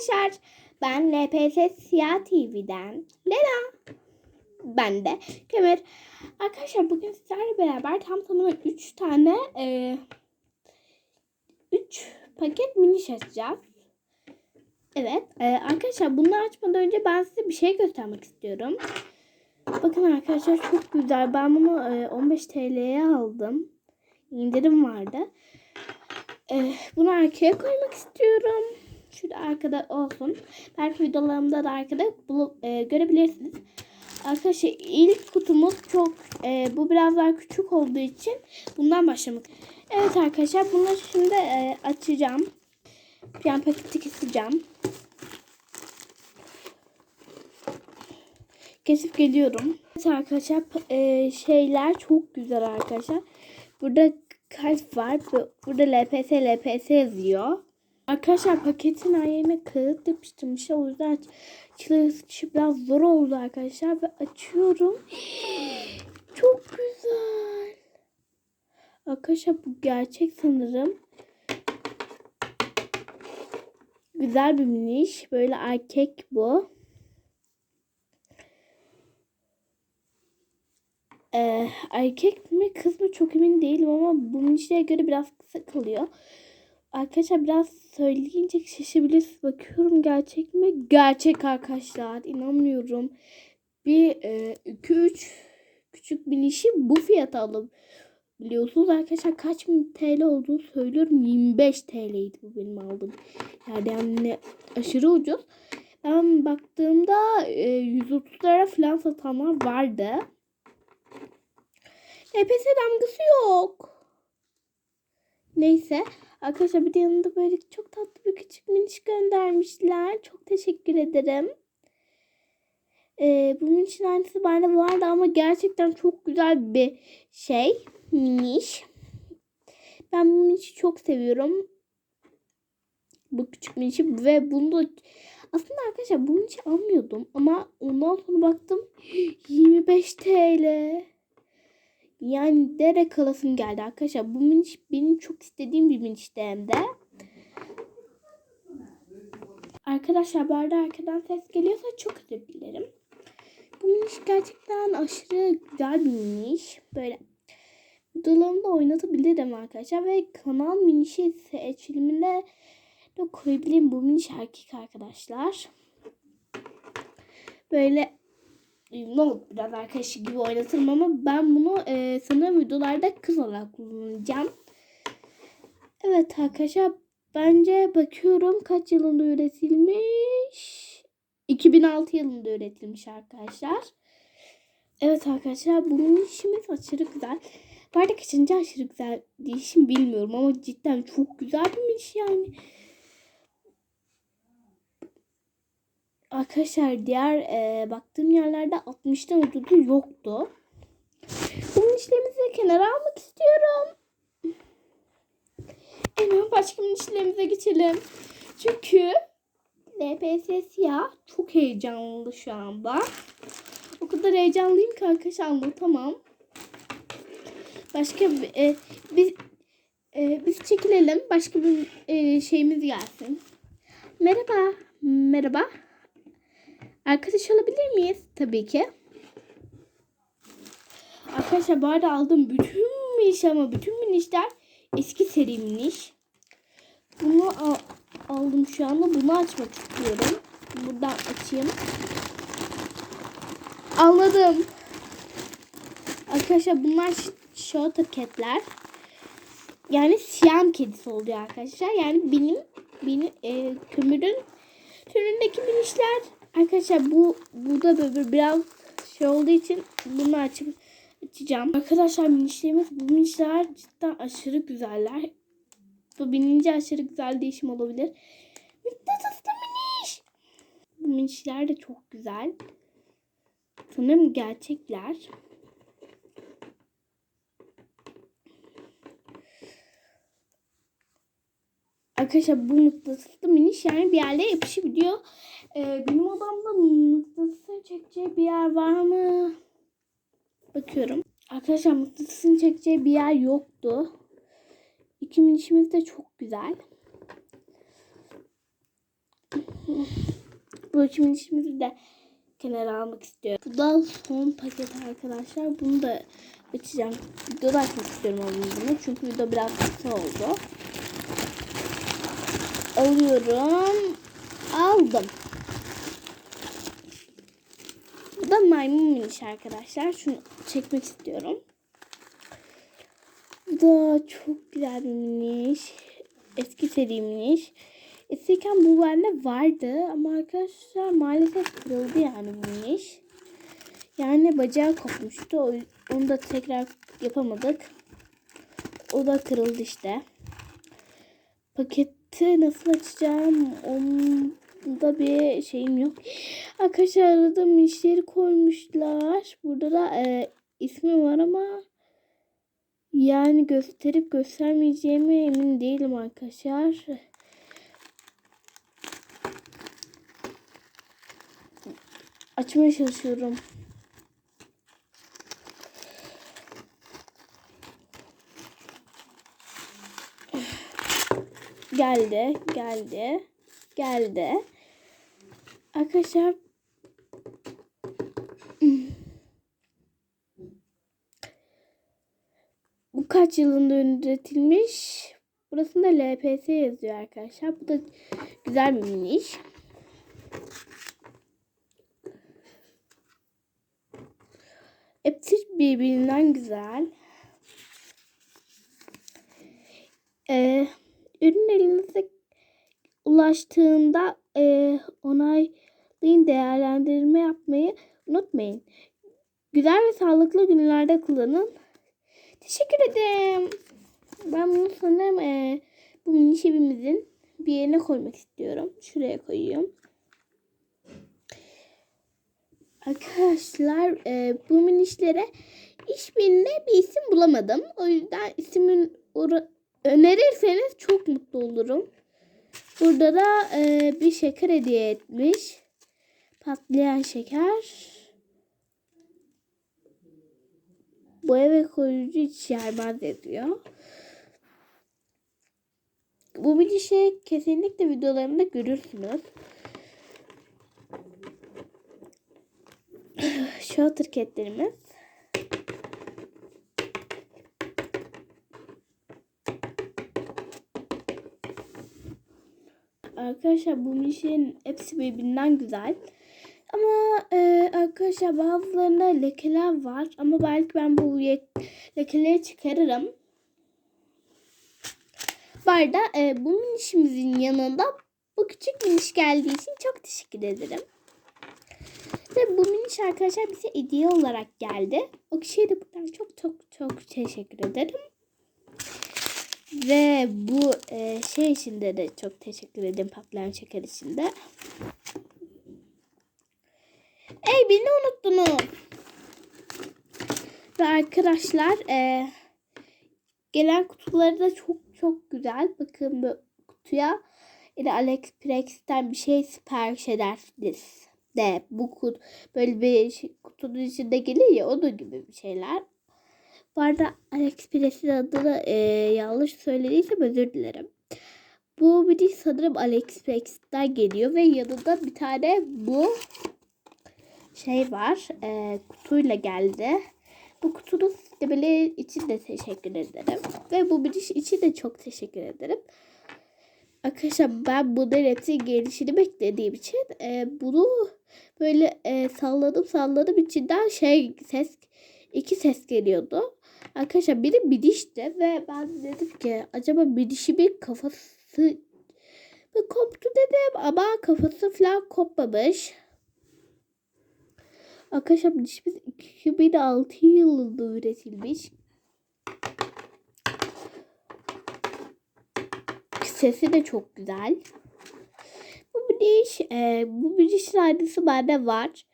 arkadaşlar. Ben LPS Siyah TV'den Lena. Ben de Kömür. Arkadaşlar bugün sizlerle beraber tam tamına 3 tane 3 paket mini açacağız. Evet e, arkadaşlar bunları açmadan önce ben size bir şey göstermek istiyorum. Bakın arkadaşlar çok güzel. Ben bunu e, 15 TL'ye aldım. İndirim vardı. E, bunu arkaya koymak istiyorum. Şurada arkada olsun. Belki videolarımda da arkada bulup, e, görebilirsiniz. Arkadaşlar ilk kutumuz çok e, bu biraz daha küçük olduğu için bundan başlamak. Evet arkadaşlar bunları şimdi e, açacağım. Bir paketi keseceğim. Kesip geliyorum. Evet arkadaşlar e, şeyler çok güzel arkadaşlar. Burada kalp var. Burada LPS LPS yazıyor. Arkadaşlar paketin ayağına kağıt yapıştırmış. O yüzden açılışı biraz zor oldu arkadaşlar. Ve açıyorum. Çok güzel. Arkadaşlar bu gerçek sanırım. Güzel bir miniş. Böyle erkek bu. Ee, erkek mi kız mı çok emin değilim ama bu minişlere göre biraz kısa kalıyor. Arkadaşlar biraz söyleyince şaşabilirsiniz. Bakıyorum gerçek mi? Gerçek arkadaşlar. İnanmıyorum. Bir 2-3 e, küçük minişi bu fiyata alıp biliyorsunuz arkadaşlar kaç bin TL olduğunu söylüyorum. 25 TL'ydi bu benim aldığım. Yani, yani aşırı ucuz. Ben baktığımda e, 130 lira falan satanlar vardı. EPS damgası yok. Neyse. Arkadaşlar bir de yanında böyle çok tatlı bir küçük miniş göndermişler. Çok teşekkür ederim. Ee, bunun için aynısı bende vardı ama gerçekten çok güzel bir şey. Miniş. Ben bu minişi çok seviyorum. Bu küçük minişi ve bunu da aslında arkadaşlar bunu hiç almıyordum ama ondan sonra baktım 25 TL. Yani dere kalasım geldi arkadaşlar. Bu miniş benim çok istediğim bir minişti hem de. Arkadaşlar bu arkadan ses geliyorsa çok özür dilerim. Bu miniş gerçekten aşırı güzel bir miniş. Böyle videolarımda oynatabilirim arkadaşlar. Ve kanal minişi seçilimine de koyabilirim. Bu miniş erkek arkadaşlar. Böyle ne oldu biraz arkadaşı gibi oynatırım ama ben bunu e, sanırım videolarda kız olarak kullanacağım. Evet arkadaşlar bence bakıyorum kaç yılında üretilmiş. 2006 yılında üretilmiş arkadaşlar. Evet arkadaşlar bunun işimiz aşırı güzel. Bardak kaçıncı aşırı güzel değişim bilmiyorum ama cidden çok güzel bir iş yani. Arkadaşlar diğer e, baktığım yerlerde 60'tan ucuzu yoktu. Bunun işlerimizi kenara almak istiyorum. Hemen başka işlerimize geçelim. Çünkü LPS siyah çok heyecanlı şu anda. O kadar heyecanlıyım ki arkadaşlar anlatamam. Başka bir, e, biz, e, biz çekilelim. Başka bir e, şeyimiz gelsin. Merhaba. Merhaba. Arkadaş olabilir miyiz? Tabii ki. Arkadaşlar bu arada aldığım bütün miniş ama bütün minişler eski seri miniş. Bunu al aldım şu anda. Bunu açmak istiyorum. Buradan açayım. Anladım. Arkadaşlar bunlar show ketler. Yani siyam kedisi oluyor arkadaşlar. Yani benim benim e, kömürün türündeki minişler Arkadaşlar bu burada böyle biraz şey olduğu için bunu açıp açacağım. Arkadaşlar minişlerimiz bu minişler cidden aşırı güzeller. Bu bininci aşırı güzel değişim olabilir. Mıknatıslı miniş. Bu minişler de çok güzel. Sanırım gerçekler. Arkadaşlar bu mıknatıslı miniş yani bir yerlere yapışabiliyor. Ee, benim odamda mıknatısını çekeceği bir yer var mı? Bakıyorum. Arkadaşlar mıknatısını çekeceği bir yer yoktu. İki minişimiz de çok güzel. Tuğçe minişimizi de kenara almak istiyorum. Bu da son paket arkadaşlar. Bunu da açacağım. Videoda açmak istiyorum bunu. Çünkü video biraz kısa oldu. Alıyorum. Aldım. Bu da maymun miniş arkadaşlar. Şunu çekmek istiyorum. Bu da çok güzel bir miniş. Eski seri miniş. Eskiyken bu bende vardı ama arkadaşlar maalesef kırıldı yani miniş. Yani bacağı kopmuştu. Onu da tekrar yapamadık. O da kırıldı işte. Paketi nasıl açacağım? Onda bir şeyim yok. Arkadaşlar aradığım işleri koymuşlar. Burada da e, ismi var ama yani gösterip göstermeyeceğime emin değilim arkadaşlar. Açmaya çalışıyorum. Geldi, geldi, geldi. Arkadaşlar bu kaç yılında üretilmiş? Burasında LPS yazıyor arkadaşlar. Bu da güzel bir miniş. Hepsi birbirinden güzel. Ee, elinize ulaştığında e, onaylayın değerlendirme yapmayı unutmayın. Güzel ve sağlıklı günlerde kullanın. Teşekkür ederim. Ben bunu sanırım e, bu mini evimizin bir yerine koymak istiyorum. Şuraya koyuyorum. Arkadaşlar e, bu minişlere hiçbirine bir isim bulamadım. O yüzden isimin önerirseniz çok mutlu olurum. Burada da e, bir şeker hediye etmiş. Patlayan şeker. Bu eve koruyucu hiç yermez yazıyor. Bu minişi kesinlikle videolarımda görürsünüz. Şu tırketlerimiz. Arkadaşlar bu mişin hepsi birbirinden güzel. Ama e, arkadaşlar bazılarında lekeler var. Ama belki ben bu lekeleri çıkarırım. Bu arada e, bu minişimizin yanında bu küçük miniş geldiği için çok teşekkür ederim. Ve bu miniş arkadaşlar bize hediye olarak geldi. O kişiye de buradan çok çok çok teşekkür ederim. Ve bu e, şey için de, çok teşekkür ederim patlayan şeker için de. Ey beni unuttunuz. Ve arkadaşlar e, gelen kutuları da çok çok güzel. Bakın bu kutuya yine AliExpress'ten bir şey sipariş edersiniz de bu kut böyle bir şey, kutunun içinde gelir ya o da gibi bir şeyler. Bu arada AliExpress'in adını e, yanlış söylediysem özür dilerim. Bu bir sanırım AliExpress'ten geliyor ve yanında bir tane bu şey var. E, kutuyla geldi. Bu kutunun sistemeleri için de teşekkür ederim. Ve bu bir iş için de çok teşekkür ederim. Arkadaşlar ben bunların hepsi gelişini beklediğim için e, bunu böyle e, salladım salladım içinden şey ses iki ses geliyordu. Arkadaşlar biri bidişti ve ben dedim ki acaba bidişi bir kafası mı koptu dedim ama kafası falan kopmamış. Arkadaşlar bidişimiz 2006 yılında üretilmiş. Sesi de çok güzel. Bu bidiş, e, bu bidiş aynısı bende var.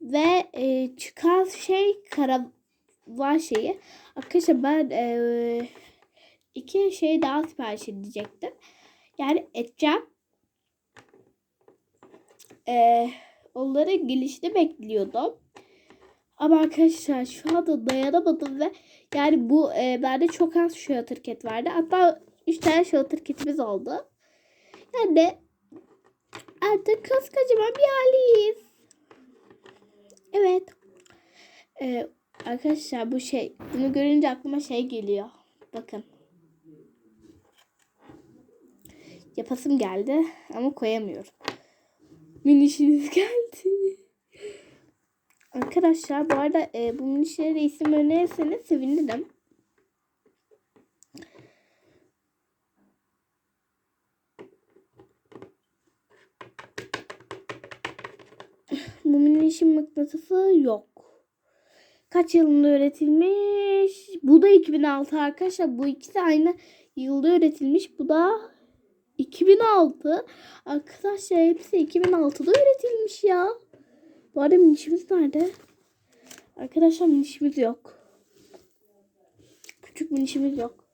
Ve e, çıkan şey karavan şeyi. Arkadaşlar ben e, iki şey daha sipariş edecektim. Yani edeceğim. E, onların gelişini bekliyordum. Ama arkadaşlar şu anda dayanamadım ve yani bu e, bende çok az shelter kit vardı. Hatta 3 tane shelter kitimiz oldu. Yani Artık koskocaman bir aileyiz. Evet. Ee, arkadaşlar bu şey bunu görünce aklıma şey geliyor. Bakın. Yapasım geldi ama koyamıyorum. Minişiniz geldi. Arkadaşlar bu arada e, bu minişlere isim önerirseniz sevinirim. Bu minişin mıknatısı yok. Kaç yılında üretilmiş? Bu da 2006 arkadaşlar. Bu ikisi aynı yılda üretilmiş. Bu da 2006. Arkadaşlar hepsi 2006'da üretilmiş ya. Bu arada minişimiz nerede? Arkadaşlar minişimiz yok. Küçük minişimiz yok.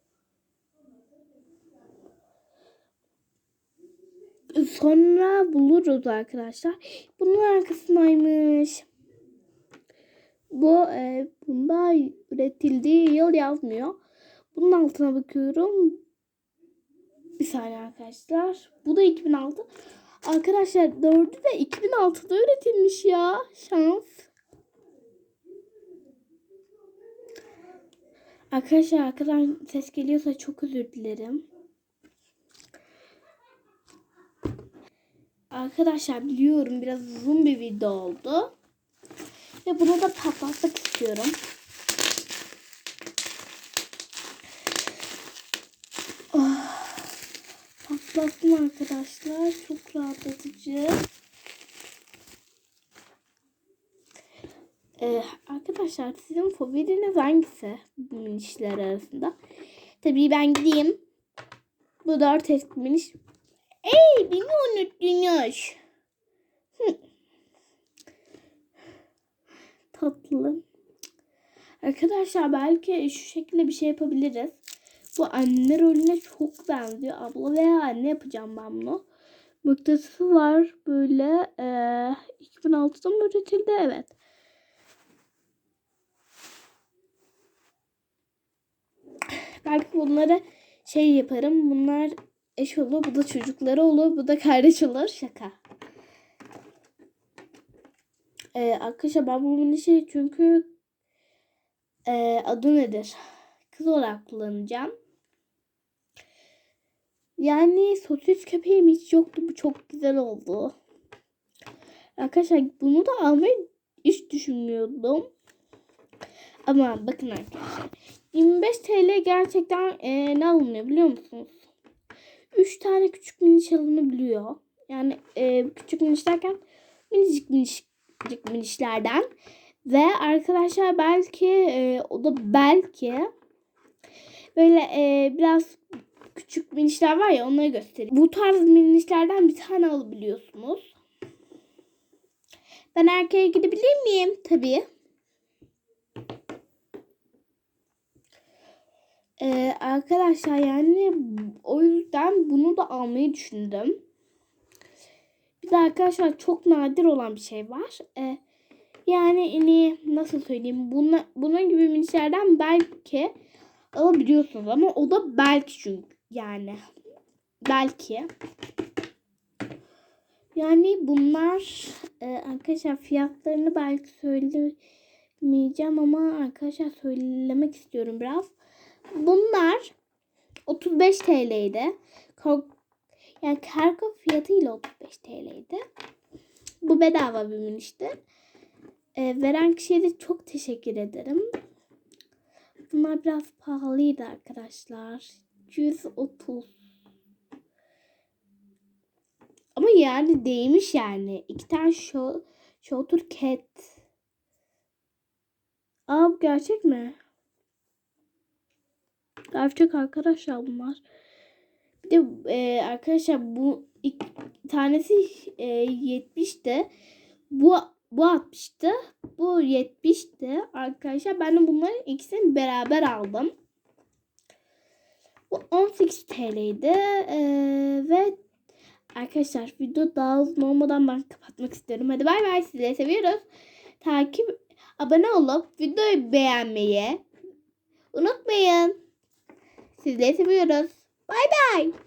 Sonra buluruz arkadaşlar. Bunun arkasındaymış. Bu e, bunda üretildiği yıl yazmıyor. Bunun altına bakıyorum. Bir saniye arkadaşlar. Bu da 2006. Arkadaşlar dördü de 2006'da üretilmiş ya. Şans. Arkadaşlar arkadan ses geliyorsa çok özür dilerim. Arkadaşlar biliyorum biraz uzun bir video oldu. Ve bunu da patlatmak istiyorum. Oh, patlattım arkadaşlar. Çok rahatlatıcı. Ee, arkadaşlar sizin favoriniz hangisi bu minişler arasında? Tabii ben gideyim. Bu dört eski miniş. Ey beni unuttunuz. Tatlı. Arkadaşlar belki şu şekilde bir şey yapabiliriz. Bu anne rolüne çok benziyor. Abla veya anne yapacağım ben bunu. Mıknatısı var böyle. E, 2006'da mı üretildi? Evet. Belki bunları şey yaparım. Bunlar eş olur. Bu da çocukları olur. Bu da kardeş olur. Şaka. Ee, arkadaşlar ben bunu şey çünkü e, adı nedir? Kız olarak kullanacağım. Yani sosis köpeğim hiç yoktu. Bu çok güzel oldu. Arkadaşlar bunu da almayı hiç düşünmüyordum. Ama bakın arkadaşlar. 25 TL gerçekten e, ne alınıyor biliyor musunuz? 3 tane küçük miniş alınabiliyor. Yani e, küçük miniş derken minicik minicik minişlerden. Ve arkadaşlar belki e, o da belki böyle e, biraz küçük minişler var ya onları göstereyim. Bu tarz minişlerden bir tane alabiliyorsunuz. Ben erkeğe gidebilir miyim? Tabii. Ee, arkadaşlar yani o yüzden bunu da almayı düşündüm. Bir de arkadaşlar çok nadir olan bir şey var. Ee, yani hani nasıl söyleyeyim buna, bunun gibi minişlerden belki alabiliyorsunuz ama o da belki çünkü yani belki. Yani bunlar e, arkadaşlar fiyatlarını belki söylemeyeceğim ama arkadaşlar söylemek istiyorum biraz. Bunlar 35 TL'ydi. Yani kargo fiyatıyla 35 TL'ydi. Bu bedava bir minişti. E, veren kişiye de çok teşekkür ederim. Bunlar biraz pahalıydı arkadaşlar. 130. Ama yani değmiş yani. İki tane show, Showtur Cat. Aa bu gerçek mi? Gerçek arkadaşlar bunlar. De e, arkadaşlar bu iki tanesi e, 70'ti. Bu bu 60'tı. Bu 70'ti arkadaşlar. Ben de bunların ikisini beraber aldım. Bu 18 TL'ydi. Ee, ve arkadaşlar video daha uzun olmadan ben kapatmak istiyorum. Hadi bay bay sizi seviyoruz. Takip, abone olup videoyu beğenmeyi unutmayın. Sizleri seviyoruz. Bay bay.